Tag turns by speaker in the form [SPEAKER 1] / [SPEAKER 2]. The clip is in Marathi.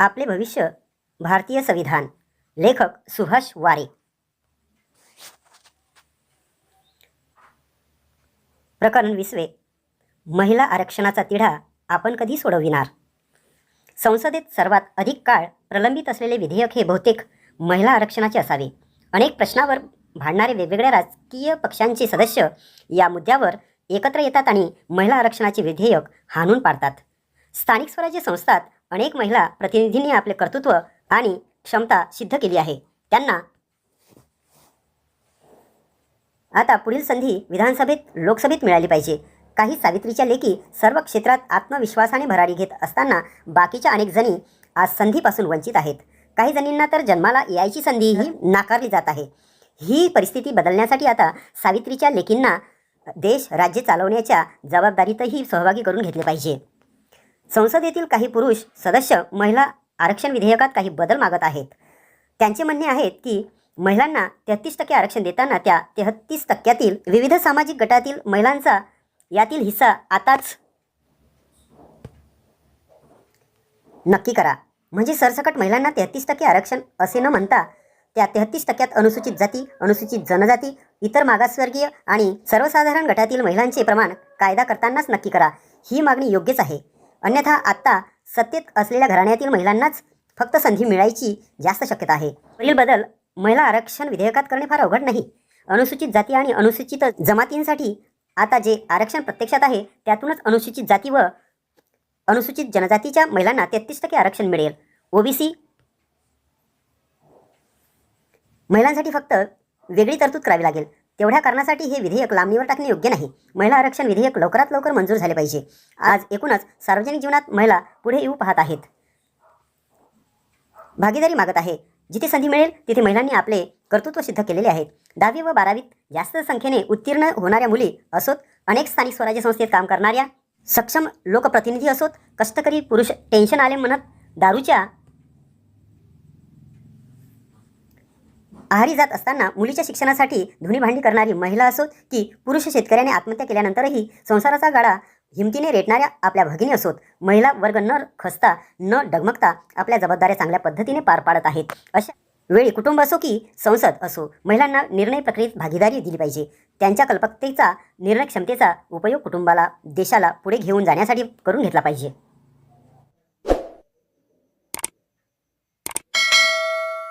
[SPEAKER 1] आपले भविष्य भारतीय संविधान. लेखक सुभाष वारे. प्रकरण विसवे. महिला आरक्षणाचा तिढा आपण कधी सोडविणार? संसदेत सर्वात अधिक काळ प्रलंबित असलेले विधेयक हे बहुतेक महिला आरक्षणाचे असावे. अनेक प्रश्नावर भांडणारे वेगवेगळ्या राजकीय पक्षांचे सदस्य या मुद्द्यावर एकत्र येतात आणि महिला आरक्षणाचे विधेयक हाणून पाडतात. स्थानिक स्वराज्य संस्थात अनेक महिला प्रतिनिधींनी आपले कर्तृत्व आणि क्षमता सिद्ध केली आहे. त्यांना आता पुढील संधी विधानसभेत लोकसभेत मिळाली पाहिजे. काही सावित्रीच्या लेखी सर्व क्षेत्रात आत्मविश्वासाने भरारी घेत असताना बाकीच्या अनेक जणी आज संधीपासून वंचित आहेत. काही जणींना तर जन्माला यायची संधीही नाकारली जात आहे. ही परिस्थिती बदलण्यासाठी आता सावित्रीच्या लेकींना देश राज्य चालवण्याच्या जबाबदारीतही सहभागी करून घेतले पाहिजे. संसदेतील काही पुरुष सदस्य महिला आरक्षण विधेयकात काही बदल मागत आहेत. त्यांचे म्हणणे आहेत की महिलांना तेहतीस टक्के आरक्षण देताना त्या तेहतीस टक्क्यातील विविध सामाजिक गटातील महिलांचा यातील हिस्सा आताच नक्की करा. म्हणजे सरसकट महिलांना तेहतीस टक्के आरक्षण असे न म्हणता त्या तेहतीस टक्क्यात अनुसूचित जाती अनुसूचित जनजाती इतर मागासवर्गीय आणि सर्वसाधारण गटातील महिलांचे प्रमाण कायदा करतानाच नक्की करा. ही मागणी योग्यच आहे. अन्यथा आत्ता सत्तेत असलेल्या घराण्यातील महिलांनाच फक्त संधी मिळायची जास्त शक्यता आहे. वरील बदल महिला आरक्षण विधेयकात करणे फार अवघड नाही. अनुसूचित जाती आणि अनुसूचित जमातींसाठी आता जे आरक्षण प्रत्यक्षात आहे त्यातूनच अनुसूचित जाती व अनुसूचित जनजातीच्या महिलांना तेहतीस टक्के आरक्षण मिळेल. ओबीसी महिलांसाठी फक्त वेगळी तरतूद करावी लागेल. तेवढ्या कारणासाठी हे विधेयक लांबणीवर टाकणे योग्य नाही. महिला आरक्षण विधेयक लवकरात लवकर मंजूर झाले पाहिजे. आज एकूणच सार्वजनिक जीवनात महिला पुढे येऊ पाहत आहेत. भागीदारी मागत आहे. जिथे संधी मिळेल तिथे महिलांनी आपले कर्तृत्व सिद्ध केलेले आहेत. दहावी व बारावीत जास्त संख्येने उत्तीर्ण होणाऱ्या मुली असोत अनेक स्थानिक स्वराज्य संस्थेत काम करणाऱ्या सक्षम लोकप्रतिनिधी असोत कष्टकरी पुरुष टेन्शन आले म्हणत दारूच्या आहारी जात असताना मुलीच्या शिक्षणासाठी धुनी भांडी करणारी महिला असोत की पुरुष शेतकऱ्याने आत्महत्या केल्यानंतरही संसाराचा गाडा हिमतीने रेटणाऱ्या आपल्या भगिनी असोत. महिला वर्ग न खसता न डगमगता आपल्या जबाबदाऱ्या चांगल्या पद्धतीने पार पाडत आहेत. अशा वेळी कुटुंब असो की संसद असो महिलांना निर्णय प्रक्रियेत भागीदारी दिली पाहिजे. त्यांच्या कल्पकतेचा निर्णय क्षमतेचा उपयोग कुटुंबाला देशाला पुढे घेऊन जाण्यासाठी करून घेतला पाहिजे.